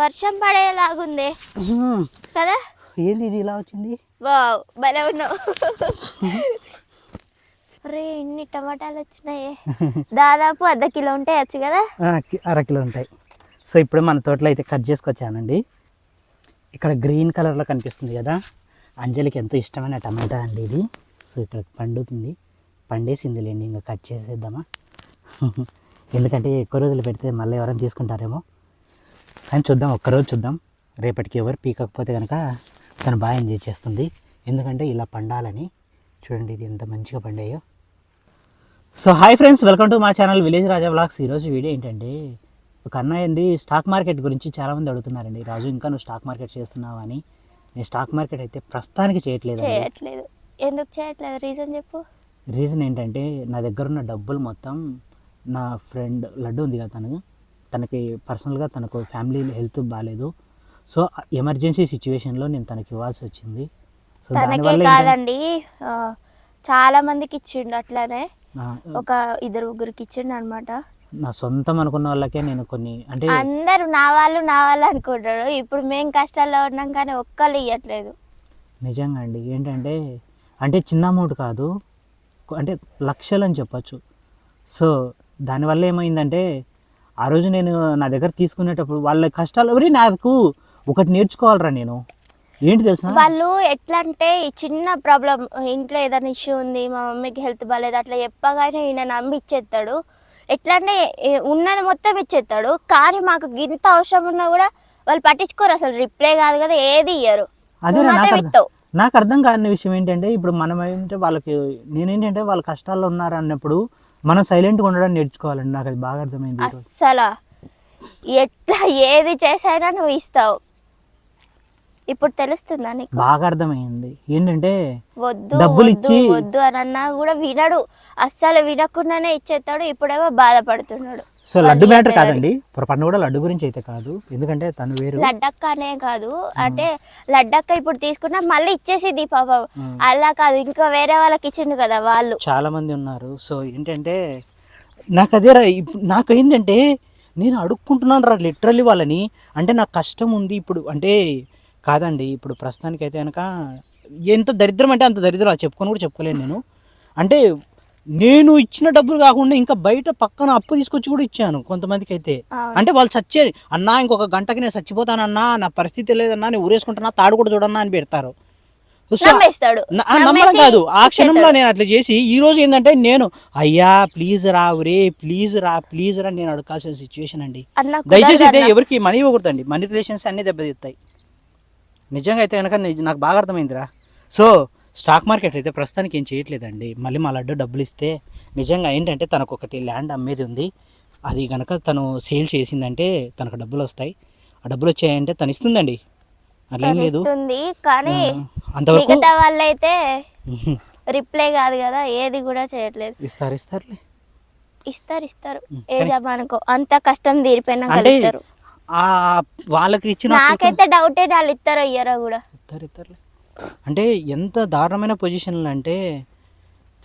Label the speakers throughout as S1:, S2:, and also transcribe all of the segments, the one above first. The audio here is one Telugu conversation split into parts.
S1: వర్షం పడేలాగుంది. కదా?
S2: ఏంది ఇది? ఇలా వచ్చింది?
S1: వావ్ భలే ఉన్నావు. రే ఇన్ని టమాటాలు వచ్చినాయి. దాదాపు అర్ధ కిలో ఉంటాయచ్చు కదా?
S2: ఆ, కి- అరకిలో ఉంటాయి. సో ఇప్పుడు మన తోటలో అయితే కట్ చేసుకొచ్చానండి. ఇక్కడ గ్రీన్ కలర్లో కనిపిస్తుంది కదా? అంజలికి ఎంతో ఇష్టమైన టమాటా అండి ఇది. సో ఇక్కడ పండుతుంది. పండేసింది లేండి ఇంకా కట్ చేసేద్దామా? ఎందుకంటే ఎక్కువ రోజులు పెడితే మళ్ళీ ఎవరైనా తీసుకుంటారేమో. కానీ చూద్దాం ఒక్కరోజు చూద్దాం. రేపటికి ఎవరు పీకకపోతే కనుక తను బాగా ఎంజాయ్ చేస్తుంది. ఎందుకంటే ఇలా పండాలని. చూడండి ఇది ఎంత మంచిగా పండాయో. So hi friends welcome to మా ఛానల్ విలేజ్ రాజా బ్లాగ్స్ ఈరోజు వీడియో ఏంటంటే ఒక అన్నయ్య అండి స్టాక్ మార్కెట్ గురించి చాలామంది అడుగుతున్నారండి. రాజు ఇంకా నువ్వు స్టాక్ మార్కెట్ చేస్తున్నావా అని. నేను స్టాక్ మార్కెట్ అయితే ప్రస్తుతానికి చేయట్లేదు
S1: చేయట్లేదు. ఎందుకు చేయట్లేదు? రీజన్ చెప్పు.
S2: రీజన్ ఏంటంటే నా దగ్గర ఉన్న డబ్బులు మొత్తం నా ఫ్రెండ్ లడ్డు ఉంది కదా తను తనకి పర్సనల్గా తనకు ఫ్యామిలీ హెల్త్ బాగాలేదు సో ఎమర్జెన్సీ సిచ్యువేషన్లో నేను తనకి ఇవ్వాల్సి వచ్చింది. సో
S1: తనకే
S2: దానివల్ల
S1: కాదండి చాలా మందికి ఇచ్చిండు అట్లానే. ఒక ఇద్దరు ముగ్గురికి ఇచ్చిండు అనమాట
S2: నా సొంతం అనుకున్న వాళ్ళకే నేను కొన్ని అంటే
S1: అందరూ నా వాళ్ళు నా వాళ్ళు అనుకుంటారు. ఇప్పుడు మేం కష్టాల్లో ఉన్నాం కానీ ఒక్కళ్ళు ఇవ్వట్లేదు
S2: నిజంగా అండి. ఏంటంటే అంటే చిన్న అమౌంట్ కాదు. అంటే లక్షలు అని చెప్పచ్చు. సో దానివల్ల ఏమైందంటే ఆ రోజు నేను నా దగ్గర తీసుకునేటప్పుడు వాళ్ళ కష్టాలు ఎవరి నాకు ఒకటి నేర్చుకోవాలరా నేను. ఏంటి తెలుసా?
S1: వాళ్ళు ఎట్లా అంటే ఈ చిన్న ప్రాబ్లం ఇంట్లో ఏదైనా ఇష్యూ ఉంది మా మమ్మీకి హెల్త్ బాగాలేదు అట్లా చెప్పగానే ఈయన నమ్మి ఇచ్చేస్తాడు. ఎట్లా అంటే ఉన్నది మొత్తం ఇచ్చేస్తాడు. కానీ మాకు ఇంత అవసరం ఉన్నా కూడా వాళ్ళు పట్టించుకోరు అసలు. రిప్లై కాదు కదా ఏది ఇయ్యరు.
S2: అదే నాకు అర్థం కాని విషయం ఏంటంటే ఇప్పుడు మనం ఏంటంటే వాళ్ళకి నేనేంటంటే వాళ్ళ కష్టాల్లో ఉన్నారు అన్నప్పుడు మనం సైలెంట్గా ఉండడం నేర్చుకోవాలండి. నాకు అది బాగా అర్థమైంది.
S1: అస్సలు. ఎట్లా ఏది చేసైనా నువ్వు ఇస్తావు. ఇప్పుడు తెలుస్తుందా నీకు?
S2: బాగా అర్థమైంది. ఏంటంటే
S1: వద్దు
S2: డబ్బులు
S1: వద్దు,
S2: ఇచ్చి
S1: వద్దు అని అన్నా కూడా వినడు. అస్సలు వినకుండానే ఇచ్చేస్తాడు. ఇప్పుడేమో బాధపడుతున్నాడు.
S2: So laddu matter. కాదండి. పొరపాటున కూడా లడ్డు గురించి అయితే కాదు. ఎందుకంటే తను వేరు.
S1: లడ్డక్క అనే కాదు. అంటే లడ్డక్క ఇప్పుడు తీసుకున్నా మళ్ళీ ఇచ్చేసింది పాపం. అలా కాదు. ఇంకా వేరే వాళ్ళకి ఇచ్చిండు కదా వాళ్ళు.
S2: చాలా మంది ఉన్నారు. సో ఏంటంటే నాకు అదే నాకు ఏంటంటే నేను అడుక్కుంటున్నాను రా లిటరల్లీ వాళ్ళని. అంటే నాకు కష్టం ఉంది ఇప్పుడు. అంటే కాదండి. ఇప్పుడు ప్రస్తుతానికి అయితే కనుక ఎంత దరిద్రం అంటే అంత దరిద్రం. చెప్పుకొని కూడా చెప్పుకోలేను నేను. అంటే నేను ఇచ్చిన డబ్బులు కాకుండా ఇంకా బయట పక్కన అప్పు తీసుకొచ్చి కూడా ఇచ్చాను కొంతమందికి అయితే. అంటే వాళ్ళు చచ్చేది అన్నా ఇంకొక గంటకి నేను చచ్చిపోతానన్నా నా పరిస్థితి లేదన్నా నేను ఊరేసుకుంటున్నా తాడు కూడా చూడన్నా అని పెడతారు. నమ్మడం కాదు. ఆ క్షణంలో. నేను అట్లా చేసి ఈ రోజు ఏంటంటే నేను అయ్యా ప్లీజ్ రా ప్లీజ్ రా ప్లీజ్ రా నేను అడగాల్సిన సిచ్యువేషన్ అండి. దయచేసి అయితే. ఎవరికి మనీ ఇవ్వకూడదండి. మనీ రిలేషన్స్ అన్ని దెబ్బతీస్తాయి. నిజంగా అయితే కనుక నాకు బాగా అర్థమైందిరా. సో స్టాక్ మార్కెట్ అయితే ప్రస్తుతానికి ఏం చేయట్లేదండి. మళ్ళీ మా లడ్డు డబ్బులు ఇస్తే నిజంగా ఏంటంటే తనకు ఒకటి ల్యాండ్ అమ్మేది ఉంది. అది కనుక తను సేల్ చేసిందంటే తనకు డబ్బులు వస్తాయి. ఆ డబ్బులు వచ్చాయంటే తను ఇస్తుందండి. అట్లా ఏం లేదు.
S1: కానీ
S2: అంతవరకు
S1: వాళ్ళైతే రిప్లై కాదు కదా ఏది కూడా చేయట్లేదు.
S2: ఇస్తారు ఇస్తారులే.
S1: ఇస్తారు ఇస్తారు. ఏ జమానుకో అంత కష్టం తీరిపోయినాక
S2: అంటే
S1: ఇస్తారు
S2: ఆ వాళ్ళకి ఇచ్చిన
S1: నాకైతే డౌటే వాళ్ళు ఇస్తారో ఇయ్యారో కూడా.
S2: ఇస్తారు ఇస్తారులే. అంటే ఎంత దారుణమైన పొజిషన్లు అంటే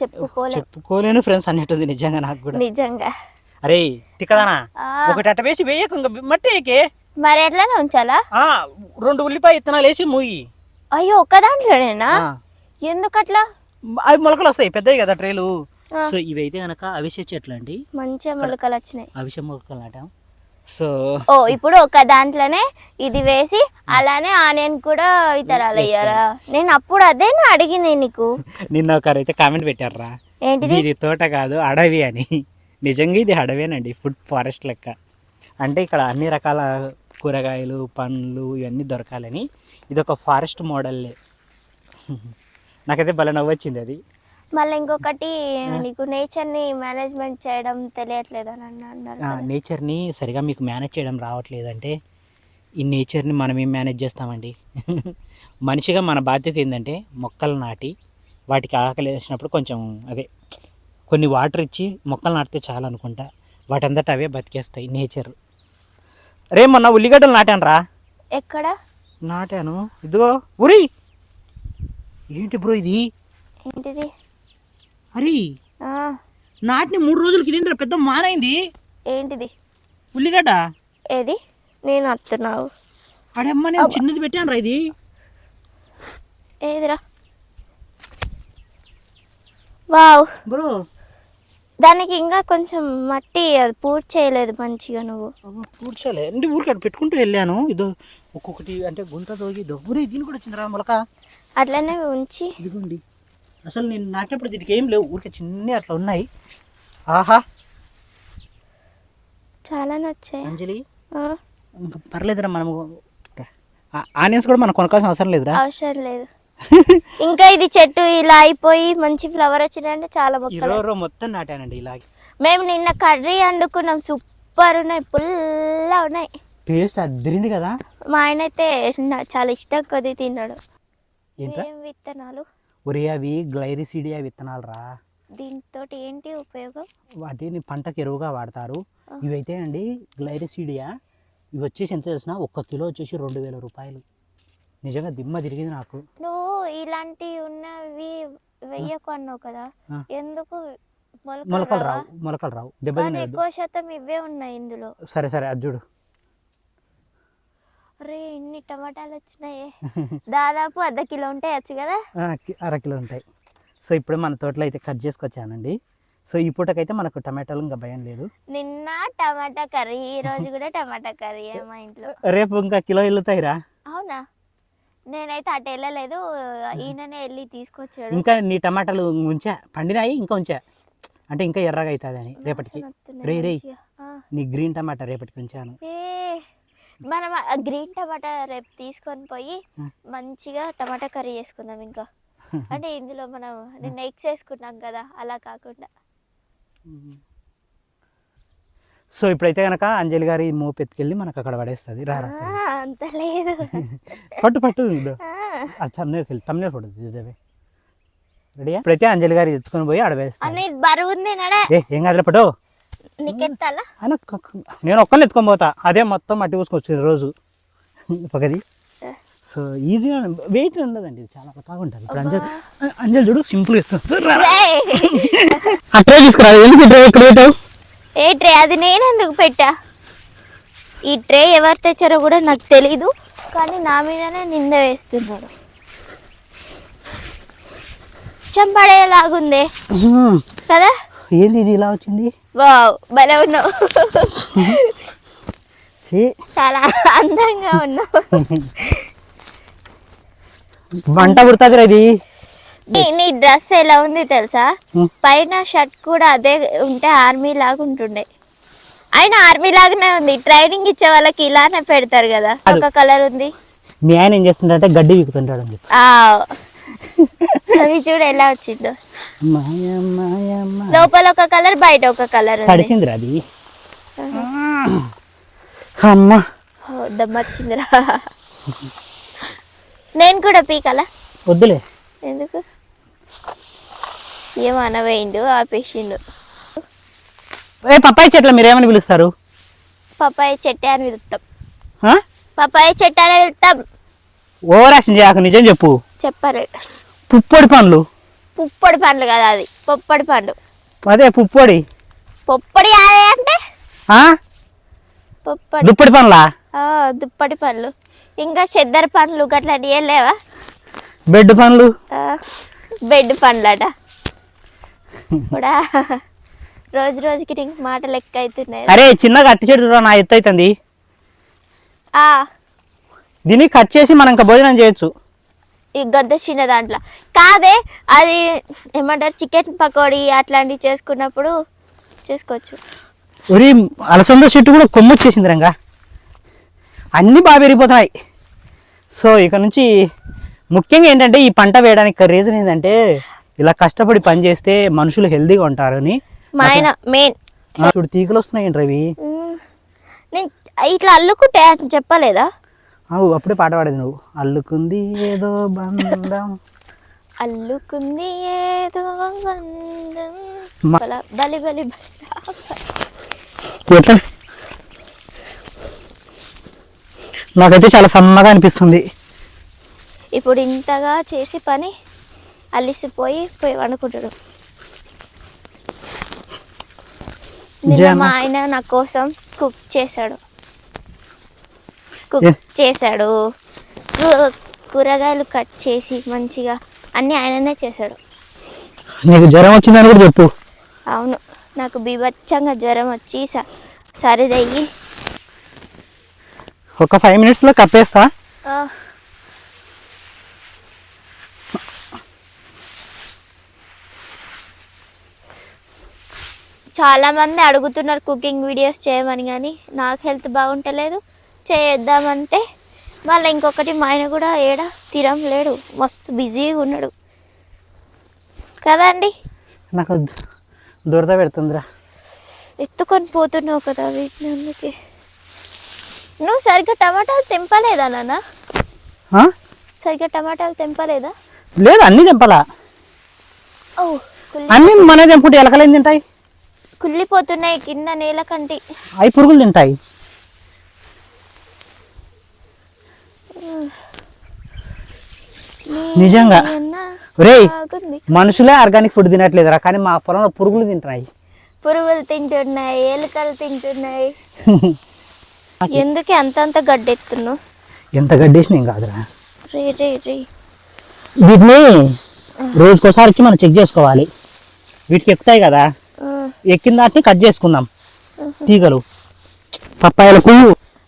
S2: చెప్పుకోలేను ఫ్రెండ్స్ అన్నట్టుంది నిజంగా నాకు కూడా.
S1: నిజంగా.
S2: అరే తిక్కదానా? ఒకటి అట్ట వేసి వేయకు ఇంకా మట్టి ఏకే
S1: మరి ఎట్లనే ఉంచాలా?
S2: రెండు ఉల్లిపాయ ఇత్తనాలు వేసి మూయి.
S1: అయ్యో ఒక్క దాంట్లోనేనా? ఎందుకు అట్లా
S2: అవి మొలకలు వస్తాయి పెద్దవి కదా ట్రేలు. సో ఇవైతే కనుక అవిసె చెట్లు అండి
S1: మంచిగా మొలకలు వచ్చినాయి.
S2: అవిసె మొలకలు నాటాం సో
S1: ఓ ఇప్పుడు ఒక దాంట్లోనే ఇది వేసి అలానే ఆనియన్ కూడా ఇతరాలు అయ్యారా? నేను అప్పుడు అదే నా అడిగింది నీకు.
S2: నిన్న ఒకరైతే కామెంట్ పెట్టారా?
S1: ఏంటిది?
S2: ఇది తోట కాదు అడవి అని. నిజంగా ఇది అడవేనండి ఫుడ్ ఫారెస్ట్ లెక్క. అంటే ఇక్కడ అన్ని రకాల కూరగాయలు పండ్లు ఇవన్నీ దొరకాలని. ఇది ఒక ఫారెస్ట్ మోడల్లే. నాకైతే భలే నవ్వొచ్చింది అది.
S1: మళ్ళీ ఇంకొకటి నీకు నేచర్ని మేనేజ్మెంట్ చేయడం తెలియట్లేదు అని అన్న- అన్నారు.
S2: నేచర్ని సరిగా మీకు మేనేజ్ చేయడం రావట్లేదంటే ఈ నేచర్ని మనం ఏం మేనేజ్ చేస్తామండి? మనిషిగా మన బాధ్యత ఏంటంటే మొక్కలు నాటి వాటికి ఆకలి వేసినప్పుడు కొంచెం అదే కొన్ని వాటర్ ఇచ్చి మొక్కలు నాటితే చాలు అనుకుంటా. వాటంతట అవే బతికేస్తాయి నేచర్ రే మొన్న ఉల్లిగడ్డలు నాటాను రా
S1: ఎక్కడ?
S2: నాటాను. ఇదిగో ఉరి! ఏంటి బ్రో ఇది?
S1: ఏంటిది?
S2: అరే నాటిని మూడు రోజులకి ఇదేంట్రా పెద్ద మానైంది.
S1: ఏంటిది?
S2: ఉల్లిగడ్డ?
S1: ఏది? నేను వస్తున్నావు
S2: అడమ్మా నేను చిన్నది పెట్టాను రా ఇది.
S1: ఏదిరా? వావ్.
S2: బ్రో.
S1: దానికి ఇంకా కొంచెం మట్టి అది పూర్తి చేయలేదు మంచిగా నువ్వు.
S2: కూర్చోలే అంటే ఊరికి అటు పెట్టుకుంటూ వెళ్ళాను. ఇదో ఒక్కొక్కటి అంటే గుంత తోగి దొబ్బురే దీని కూడా వచ్చిందిరా మొలక.
S1: అట్లనే ఉంచి.
S2: ఇదిగోండి. అసలు నేను నాటినప్పుడు దీనికి ఏం లేవు. ఊరికే చిన్న అట్లా ఉన్నాయి. ఆహా.
S1: చాలానే వచ్చాయి
S2: అంజలి? ఇంకా పర్లేదురా మనము. ఆనియన్స్ కూడా మనం కొనకాల్సిన అవసరం లేదురా.
S1: అవసరం లేదు. ఇంకా ఇది చెట్టు ఇలా అయిపోయి మంచి ఫ్లవర్ వచ్చిందంటే చాలా మొక్కలు.
S2: మొత్తం నాటానండి ఇలాగే.
S1: మేము నిన్న కర్రీ వండుకున్నాం. సూపర్ ఉన్నాయి. పుల్లా ఉన్నాయి.
S2: టేస్ట్ అద్దరింది కదా.
S1: మా ఆయన అయితే చాలా ఇష్టం కొద్ది తిన్నాడు. ఏం విత్తనాలు?
S2: ఒరే అవి గ్లైరిసిడియా విత్తనాలు రా
S1: దీంతో ఏంటి ఉపయోగం?
S2: వాటిని పంటకు ఎరువుగా వాడతారు. ఇవైతే అండి గ్లైరిసిడియా ఇవి వచ్చేసి ఎంత తెలిసిన ఒక్క కిలో వచ్చేసి రెండు వేల రూపాయలు. నిజంగా దిమ్మ తిరిగింది నాకు.
S1: నువ్వు ఇలాంటి ఉన్నవి వెయ్యకు అన్నావు కదా. ఎందుకు
S2: మొలకలు రావు? మొలకలు రావు. దెబ్బ
S1: ఎక్కువ శాతం ఇవే ఉన్నాయి ఇందులో.
S2: సరే సరే అది చూడు.
S1: అరే ఇన్ని టమాటాలు వచ్చినాయి? దాదాపు అర్ధ కిలో ఉంటాయి వచ్చు కదా?
S2: అర కిలో ఉంటాయి. సో ఇప్పుడు మన తోటలో అయితే కట్ చేసుకొచ్చానండి. సో ఈ పూటకైతే మనకు టమాటాలు ఇంకా భయం లేదు.
S1: నిన్న టమాటా కర్రీ ఈ రోజు కూడా టమాటా కర్రీ మా ఇంట్లో.
S2: రేపు ఇంకా కిలో వెళ్తాయిరా
S1: అవునా? నేనైతే అటు వెళ్ళలేదు ఈయననే వెళ్ళి తీసుకొచ్చాడు.
S2: ఇంకా నీ టమాటాలు ఉంచా? పండినాయి ఇంకా ఉంచా? అంటే ఇంకా ఎర్రగా అవుతుంది అని రేపటికి రే రే. నీ గ్రీన్ టమాటా రేపటికి ఉంచాను.
S1: ఏ మనం గ్రీన్ టమాటా రేపు తీసుకొని పోయి. మంచిగా టమాటా కర్రీ చేసుకుందాం ఇంకా. అంటే ఇందులో మనం నిన్న ఎగ్స్ వేసుకున్నాం కదా అలా కాకుండా.
S2: సో ఇప్పుడైతే కనుక అంజలి గారి మోపు ఎత్తుకెళ్ళి మనకు అక్కడ పడేస్తుంది. రా
S1: అంత లేదు.
S2: పట్టు పట్టు ఫిల్ తమ్నేల్ ఫోటో తీసేవే రెడీయా ఇప్పుడైతే అంజలి గారి ఎత్తుకొని పోయి ఆడవేస్తాను
S1: అని బరువు
S2: ఏ కాదులే పట్టు. ఆయన నేను ఒక్కరిని ఎత్తుకొని పోతా. అదే మొత్తం మట్టి పూసుకొచ్చింది రోజు. పక్కది సో ఈజీగా వెయిట్ ఉండదండి. చాలా ఉంటుంది. ఇప్పుడు అంజలి అంజలి చూడు సింపుల్ ఇస్తుంది.
S1: ఏయ్!
S2: అట్రే తీసుకురా. ఎందుకు ట్రే ఇక్కడ పెట్టావు?
S1: ఏ ట్రే? అది నేను ఎందుకు పెట్టా? ఈ ట్రే ఎవరు తెచ్చారో కూడా నాకు తెలీదు. కానీ నా మీదనే నింద వేస్తున్నాడు చంపడేలాగుంది. కదా?
S2: ఏంది ఇది ఇలా వచ్చింది?
S1: వావ్ భలే ఉన్నావు. చాలా అందంగా ఉన్నావు.
S2: మంట పుడుతుంది ఇది.
S1: నీ- డ్రెస్ ఎలా ఉంది తెలుసా. పైన షర్ట్ కూడా అదే ఉంటే ఆర్మీ లాగా ఉంటుండే. అయినా ఆర్మీ లాగానే ఉంది. ట్రైనింగ్ ఇచ్చే వాళ్ళకి ఇలానే పెడతారు కదా. ఒక కలర్ ఉంది.
S2: మీ ఆయన ఏం చేస్తుంటే గడ్డి వీకుతుంటాడు
S1: అవి చూడు ఎలా వచ్చిందో లోపల ఒక కలర్ బయట ఒక కలర్ ఉంది
S2: అది అమ్మ
S1: నేను కూడా పీకలా
S2: వద్దులే
S1: ఎందుకు ఏమనవేయిండు ఆపేసిండు
S2: ఏ పప్పాయి చెట్ల మీరు ఏమని పిలుస్తారు
S1: పప్పాయి చెట్టే అని పిలుస్తాం
S2: ఆ?
S1: చెట్టు అని పిలుస్తాం
S2: ఓవర్ యాక్షన్ చేయకు నిజం చెప్పు
S1: చెప్పారు.
S2: పుప్పొడి పండ్లు?
S1: పుప్పొడి పండ్లు కదా అది. పొప్పడి పండు.
S2: అదే పుప్పొడి.
S1: పొప్పడి కాదే అంటే? పొప్పడి.
S2: దుప్పటి పండ్లా?
S1: దుప్పటి పండ్లు. ఇంకా చెద్దర పండ్లు గట్లాంటి ఏం లేవా?
S2: బెడ్ పండ్లు?
S1: బెడ్ పండ్లట. కూడా రోజు రోజుకి నీకు మాటలు ఎక్కువ అవుతున్నాయి
S2: అరే చిన్నగా అట్టి చెట్టు నా ఎత్తు అవుతుంది
S1: ఆ,
S2: దీన్ని కట్ చేసి మనం ఇంకా భోజనం చేయొచ్చు.
S1: ఈ గద్ద చిన్న దాంట్లో. కాదే అది ఏమంటారు చికెన్ పకోడీ అట్లాంటివి చేసుకున్నప్పుడు చేసుకోవచ్చు.
S2: ఒరి అలసంద చెట్టు కూడా కొమ్ము వచ్చేసింది రంగా. అన్నీ బాగా పెరిగిపోతున్నాయి. సో ఇక నుంచి ముఖ్యంగా ఏంటంటే ఈ పంట వేయడానికి రీజన్ ఏంటంటే ఇలా కష్టపడి పని చేస్తే మనుషులు హెల్తీగా ఉంటారని
S1: మా ఆయన మెయిన్
S2: చూడు తీగలు వస్తున్నాయి రవి
S1: నేను ఇట్లా అల్లుకుంటే చెప్పలేదా?
S2: అప్పుడే పాట పాడేది నువ్వు. అల్లుకుంది ఏదో బంధం.
S1: అల్లుకుంది ఏదో బంధం. బల బలి.
S2: ఎట్లా? నాకైతే చాలా సన్నగా అనిపిస్తుంది.
S1: ఇప్పుడు ఇంతగా చేసి పని అలిసిపోయి పోయి వండుకుంటాడు. నిన్న. మా ఆయన నా కోసం కుక్ చేశాడు. కుక్ చేశాడు. కూరగాయలు కట్ చేసి మంచిగా అన్నీ ఆయననే చేశాడు.
S2: నీకు జ్వరం వచ్చిందని కూడా చెప్పు.
S1: అవును నాకు బీభత్సంగా జ్వరం వచ్చి స- సరిదయ్యి.
S2: ఒక ఫైవ్ మినిట్స్లో కప్పేస్తా.
S1: ఆ, చాలా మంది అడుగుతున్నారు కుకింగ్ వీడియోస్ చేయమని కానీ నాకు హెల్త్ బాగుంటలేదు. చేద్దామంటే మళ్ళీ ఇంకొకటి మా ఆయన కూడా ఏడ తీరం లేడు. మస్తు బిజీగా ఉన్నాడు. కదా అండి?
S2: నాకు దురద పెడుతుందిరా.
S1: ఎత్తుకొని పోతున్నావు కదా వీటిని అందుకే. నువ్వు సరిగ్గా టమాటాలు తెంపలేదా నాన్న? సరిగ్గా టమాటాలు తెంపలేదా?
S2: లేదు అన్నీ తెంపాలా? అన్నీ మన తెంపుకుంటే ఎలకలేం తింటాయి?
S1: కుళ్ళిపోతున్నాయి కింద నేల కంటి.
S2: అవి పురుగులు తింటాయి. నిజంగా.
S1: బాగుంది.
S2: మనుషులే ఆర్గానిక్ ఫుడ్ తినట్లేదురా కానీ మా పొలంలో పురుగులు తింటున్నాయి.
S1: పురుగులు తింటున్నాయి ఎలుకలు తింటున్నాయి. ఎందుకే అంతంత గడ్డెత్తున్నావు?
S2: ఎంత గడ్డేసిన ఏం కాదురా.
S1: రే రే రే.
S2: వీటిని రోజుకోసారి మనం చెక్ చేసుకోవాలి. వీటికి ఎక్కుతాయి కదా. ఎక్కిన దాన్ని కట్ చేసుకుందాం. తీగలు పప్పాయలకు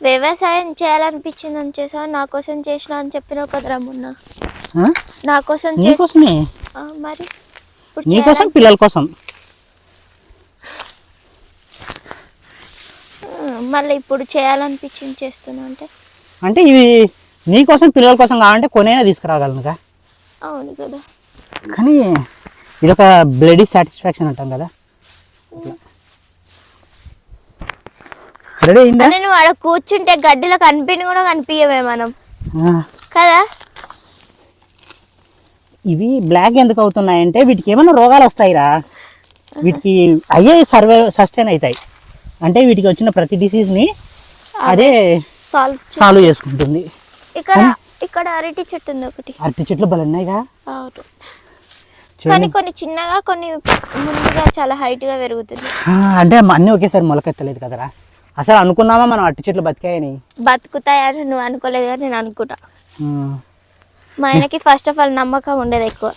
S1: వ్యవసాయం చేయాలనిపించింది అని చేసా నా కోసం చేసిన అని చెప్పినావు కదరా మొన్న
S2: ఆ?
S1: నా కోసం ఆ, మరి చేయాలని-
S2: పిల్లల కోసం?
S1: మళ్ళీ ఇప్పుడు చేయాలనిపించింది చేస్తున్నా అంటే?
S2: అంటే ఇవి నీకోసం పిల్లల కోసం కావాలంటే కొనైనా తీసుకురాగలనుగా?
S1: అవును కదా.
S2: కానీ ఇది ఒక బ్లడీ సాటిస్ఫాక్షన్ అంటాం కదా. రెడీ అయిందా
S1: అని నువ్వు ఆడ కూర్చుంటే గడ్డిలో కనిపించి కూడా కనిపించమే మనం. కదా?
S2: ఇవి బ్లాక్ ఎందుకు అవుతున్నాయంటే వీటికి ఏమైనా రోగాలు వస్తాయిరా. వీటికి అయ్యే సర్వే సస్టైన్ అవుతాయి. అంటే వీటికి వచ్చిన ప్రతి డిసీజ్ని అదే
S1: సాల్వ్
S2: చేసుకుంటుంది.
S1: ఇక్కడ ఇక్కడ అరటి చెట్టు ఉంది ఒకటి.
S2: అరటి చెట్లు బలు ఉన్నాయిగా.
S1: అవును.
S2: చూడండి.
S1: కానీ కొన్ని చిన్నగా కొన్ని ముందుగా చాలా హైట్గా పెరుగుతుంది.
S2: అంటే అన్నీ ఒకేసారి మొలకెత్తలేదు కదరా. అసలు అనుకున్నామా మనం అరటి చెట్లు బతికాయని?
S1: బతుకుతాయని నువ్వు అనుకోలేదు కానీ నేను అనుకుంటా. మా ఆయనకి ఫస్ట్ ఆఫ్ ఆల్ నమ్మకం ఉండేది ఎక్కువ.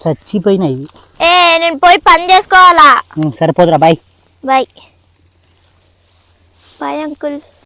S2: చచ్చిపోయినాయి
S1: ఏ నేను పోయి పని చేసుకోవాలా?
S2: సరిపోదురా బాయ్.
S1: బాయ్. Bye uncle.